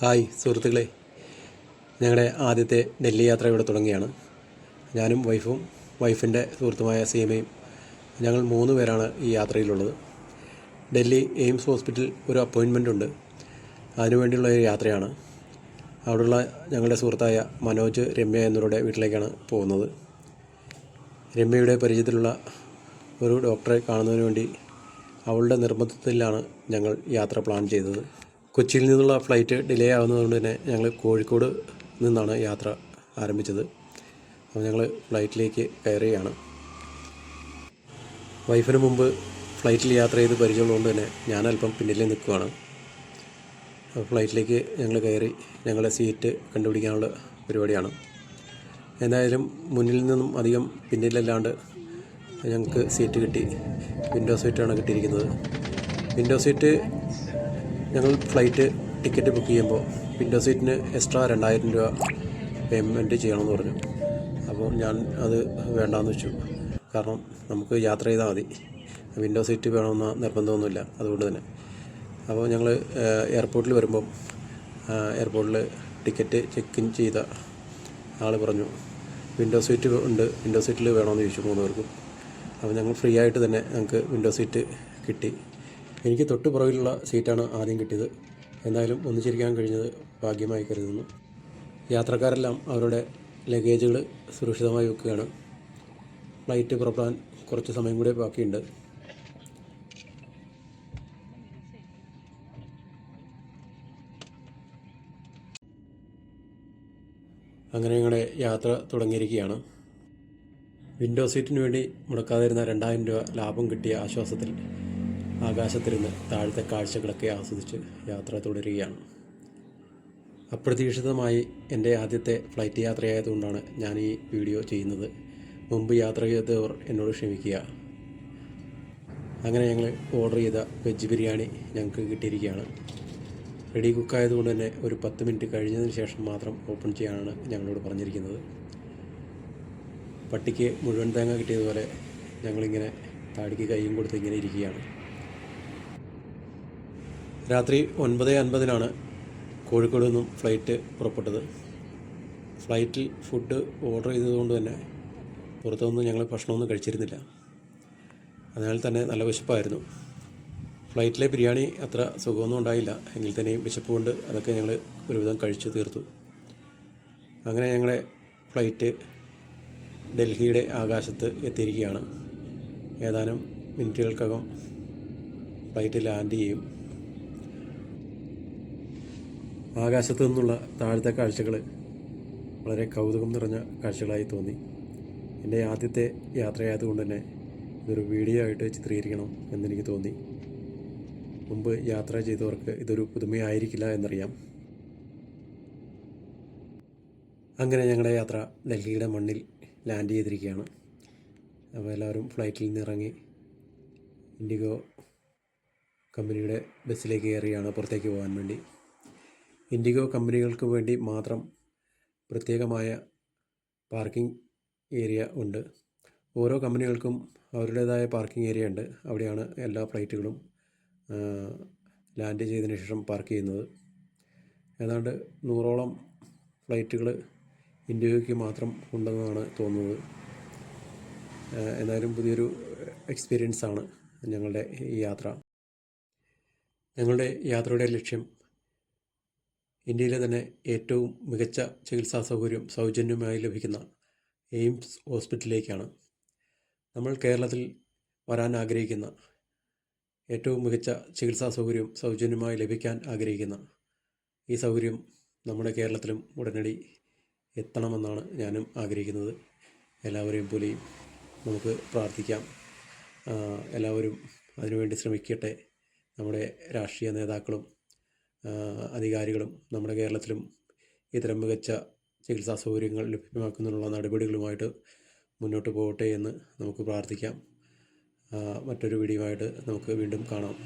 Hi സുഹൃത്തുക്കളെ. ഞങ്ങളുടെ ആദ്യത്തെ ഡൽഹി യാത്ര ഇവിടെ തുടങ്ങിയാണ്. ഞാനും വൈഫും വൈഫിന്റെ സുഹൃത്തുമായ സീമയും ഞങ്ങൾ മൂന്ന് പേരാണ് ഈ യാത്രയിലുള്ളത്. ഡൽഹി എയിംസ് ഹോസ്പിറ്റൽ ഒരു അപ്പോയിൻമെന്റ് ഉണ്ട്. അതിനുവേണ്ടിയുള്ള ഒരു യാത്രയാണ്. അവിടെയുള്ള ഞങ്ങളുടെ സുഹൃത്തായ മനോജ് രമ്യ എന്നിവരുടെ വീട്ടിലേക്കാണ് പോകുന്നത്. രമ്യയുടെ പരിചയത്തിലുള്ള ഒരു ഡോക്ടറെ കാണുന്നതിന് വേണ്ടി അവളുടെ നിർബന്ധത്തിലാണ് ഞങ്ങൾ യാത്ര പ്ലാൻ ചെയ്തത്. കൊച്ചിയിൽ നിന്നുള്ള ഫ്ലൈറ്റ് ഡിലേ ആകുന്നതുകൊണ്ട് തന്നെ ഞങ്ങൾ കോഴിക്കോട് നിന്നാണ് യാത്ര ആരംഭിച്ചത്. അപ്പോൾ ഞങ്ങൾ ഫ്ലൈറ്റിലേക്ക് കയറുകയാണ്. വൈഫിന് മുമ്പ് ഫ്ലൈറ്റിൽ യാത്ര ചെയ്ത് പരിചയമുള്ളതുകൊണ്ട് തന്നെ ഞാൻ അല്പം പിന്നിൽ നിൽക്കുകയാണ് ഫ്ലൈറ്റിലേക്ക് ഞങ്ങൾ കയറി ഞങ്ങളുടെ സീറ്റ് കണ്ടുപിടിക്കാനുള്ള പരിപാടിയാണ്. എന്തായാലും മുന്നിൽ നിന്നും അധികം പിന്നിലല്ലാണ്ട് ഞങ്ങൾക്ക് സീറ്റ് കിട്ടി. വിൻഡോ സീറ്റാണ് കിട്ടിയിരിക്കുന്നത്. വിൻഡോ സീറ്റ് ഞങ്ങൾ ഫ്ലൈറ്റ് ടിക്കറ്റ് ബുക്ക് ചെയ്യുമ്പോൾ വിൻഡോ സീറ്റിന് എക്സ്ട്രാ രണ്ടായിരം രൂപ പേയ്മെന്റ് ചെയ്യണമെന്ന് പറഞ്ഞു. അപ്പോൾ ഞാൻ അത് വേണ്ടാന്ന് വെച്ചു. കാരണം നമുക്ക് യാത്ര ചെയ്താൽ മതി. വിൻഡോ സീറ്റ് വേണമെന്ന നിർബന്ധമൊന്നുമില്ല. അതുകൊണ്ട് തന്നെ. അപ്പോൾ ഞങ്ങൾ എയർപോർട്ടിൽ വരുമ്പോൾ എയർപോർട്ടിൽ ടിക്കറ്റ് ചെക്ക് ഇൻ ചെയ്ത ആൾ പറഞ്ഞു വിൻഡോ സീറ്റ് ഉണ്ട്. വിൻഡോ സീറ്റിൽ വേണമെന്ന് ചോദിച്ചു മൂന്ന് പേർക്കും. അപ്പോൾ ഞങ്ങൾ ഫ്രീ ആയിട്ട് തന്നെ ഞങ്ങൾക്ക് വിൻഡോ സീറ്റ് കിട്ടി. എനിക്ക് തൊട്ട് പുറകിലുള്ള സീറ്റാണ് ആദ്യം കിട്ടിയത്. എന്തായാലും ഒന്നിച്ചിരിക്കാൻ കഴിഞ്ഞത് ഭാഗ്യമായി കരുതുന്നു. യാത്രക്കാരെല്ലാം അവരുടെ ലഗേജുകൾ സുരക്ഷിതമായി വെക്കുകയാണ്. ഫ്ലൈറ്റ് പുറപ്പെടാൻ കുറച്ച് സമയം കൂടെ ബാക്കിയുണ്ട്. അങ്ങനെ ഞങ്ങളുടെ യാത്ര തുടങ്ങിയിരിക്കുകയാണ്. വിൻഡോ സീറ്റിന് വേണ്ടി മുടക്കാതിരുന്ന രണ്ടായിരം രൂപ ലാഭം കിട്ടിയ ആശ്വാസത്തിൽ ആകാശത്തിരുന്ന് താഴത്തെ കാഴ്ചകളൊക്കെ ആസ്വദിച്ച് യാത്ര തുടരുകയാണ്. അപ്രതീക്ഷിതമായി എന്റെ ആദ്യത്തെ ഫ്ലൈറ്റ് യാത്രയായതുകൊണ്ടാണ് ഞാൻ ഈ വീഡിയോ ചെയ്യുന്നത്. മുമ്പ് യാത്ര ചെയ്തവർ എന്നോട് ക്ഷമിക്കുക. അങ്ങനെ ഞങ്ങൾ ഓർഡർ ചെയ്ത വെജ് ബിരിയാണി ഞങ്ങൾക്ക് കിട്ടിയിരിക്കുകയാണ്. റെഡി കുക്കായതുകൊണ്ട് തന്നെ ഒരു പത്ത് മിനിറ്റ് കഴിഞ്ഞതിന് ശേഷം മാത്രം ഓപ്പൺ ചെയ്യാനാണ് ഞങ്ങളോട് പറഞ്ഞിരിക്കുന്നത്. പട്ടിക്ക് മുഴുവൻ തേങ്ങ കിട്ടിയതുപോലെ ഞങ്ങളിങ്ങനെ താടിക്ക് കൈയും കൊടുത്ത് ഇങ്ങനെ ഇരിക്കുകയാണ്. രാത്രി ഒൻപത് അൻപതിനാണ് കോഴിക്കോട് നിന്നും ഫ്ലൈറ്റ് പുറപ്പെട്ടത്. ഫ്ലൈറ്റിൽ ഫുഡ് ഓർഡർ ചെയ്തതുകൊണ്ട് തന്നെ പുറത്തുനിന്ന് ഞങ്ങൾ ഭക്ഷണമൊന്നും കഴിച്ചിരുന്നില്ല. അതിനാൽ തന്നെ നല്ല വിശപ്പായിരുന്നു. ഫ്ലൈറ്റിലെ ബിരിയാണി അത്ര സുഖമൊന്നും ഉണ്ടായില്ല. എങ്കിൽ തന്നെയും വിശപ്പ് കൊണ്ട് അതൊക്കെ ഞങ്ങൾ ഒരുവിധം കഴിച്ചു തീർത്തു. അങ്ങനെ ഞങ്ങളെ ഫ്ലൈറ്റ് ഡൽഹിയുടെ ആകാശത്ത് എത്തിയിരിക്കുകയാണ്. ഏതാനും മിനിറ്റുകൾക്കകം ഫ്ലൈറ്റ് ലാൻഡ് ചെയ്യും. ആകാശത്തു നിന്നുള്ള താഴത്തെ കാഴ്ചകൾ വളരെ കൗതുകം നിറഞ്ഞ കാഴ്ചകളായി തോന്നി. എന്റെ ആദ്യത്തെ യാത്രയായതുകൊണ്ട് തന്നെ ഇതൊരു വീഡിയോ ആയിട്ട് ചിത്രീകരിക്കണം എന്നെനിക്ക് തോന്നി. മുമ്പ് യാത്ര ചെയ്തവർക്ക് ഇതൊരു പുതുമയായിരിക്കില്ല എന്നറിയാം. അങ്ങനെ ഞങ്ങളുടെ യാത്ര ഡൽഹിയുടെ മണ്ണിൽ ലാൻഡ് ചെയ്തിരിക്കുകയാണ്. അപ്പോൾ എല്ലാവരും ഫ്ലൈറ്റിൽ നിന്ന് ഇറങ്ങി ഇൻഡിഗോ കമ്പനിയുടെ ബസ്സിലേക്ക് കയറിയാണ് പുറത്തേക്ക് പോകാൻ വേണ്ടി. ഇൻഡിഗോ കമ്പനികൾക്ക് വേണ്ടി മാത്രം പ്രത്യേകമായ പാർക്കിംഗ് ഏരിയ ഉണ്ട്. ഓരോ കമ്പനികൾക്കും അവരുടേതായ പാർക്കിംഗ് ഏരിയ ഉണ്ട്. അവിടെയാണ് എല്ലാ ഫ്ലൈറ്റുകളും ലാൻഡ് ചെയ്തതിന് ശേഷം പാർക്ക് ചെയ്യുന്നത്. ഏതാണ്ട് നൂറോളം ഫ്ലൈറ്റുകൾ ഇൻഡിഗോയ്ക്ക് മാത്രം ഉണ്ടെന്നാണ് തോന്നുന്നത്. എന്തായാലും പുതിയൊരു എക്സ്പീരിയൻസ് ആണ് ഞങ്ങളുടെ ഈ യാത്ര. ഞങ്ങളുടെ യാത്രയുടെ ലക്ഷ്യം ഇന്ത്യയിലെ തന്നെ ഏറ്റവും മികച്ച ചികിത്സാ സൗകര്യം സൗജന്യമായി ലഭിക്കുന്ന എയിംസ് ഹോസ്പിറ്റലിലേക്കാണ്. നമ്മൾ കേരളത്തിൽ വരാൻ ആഗ്രഹിക്കുന്ന ഏറ്റവും മികച്ച ചികിത്സാ സൗകര്യം സൗജന്യമായി ലഭിക്കാൻ ആഗ്രഹിക്കുന്ന ഈ സൗകര്യം നമ്മുടെ കേരളത്തിലും ഉടനടി എത്തണമെന്നാണ് ഞാനും ആഗ്രഹിക്കുന്നത്. എല്ലാവരെയും പോലെയും നമുക്ക് പ്രാർത്ഥിക്കാം. എല്ലാവരും അതിനുവേണ്ടി ശ്രമിക്കട്ടെ. നമ്മുടെ രാഷ്ട്രീയ നേതാക്കളും അധികാരികളും നമ്മുടെ കേരളത്തിലും ഇത്തരം മികച്ച ചികിത്സാ സൗകര്യങ്ങൾ ലഭ്യമാക്കുന്നതിനുള്ള നടപടികളുമായിട്ട് മുന്നോട്ട് പോകട്ടെ എന്ന് നമുക്ക് പ്രാർത്ഥിക്കാം. മറ്റൊരു വീഡിയോ ആയിട്ട് നമുക്ക് വീണ്ടും കാണാം.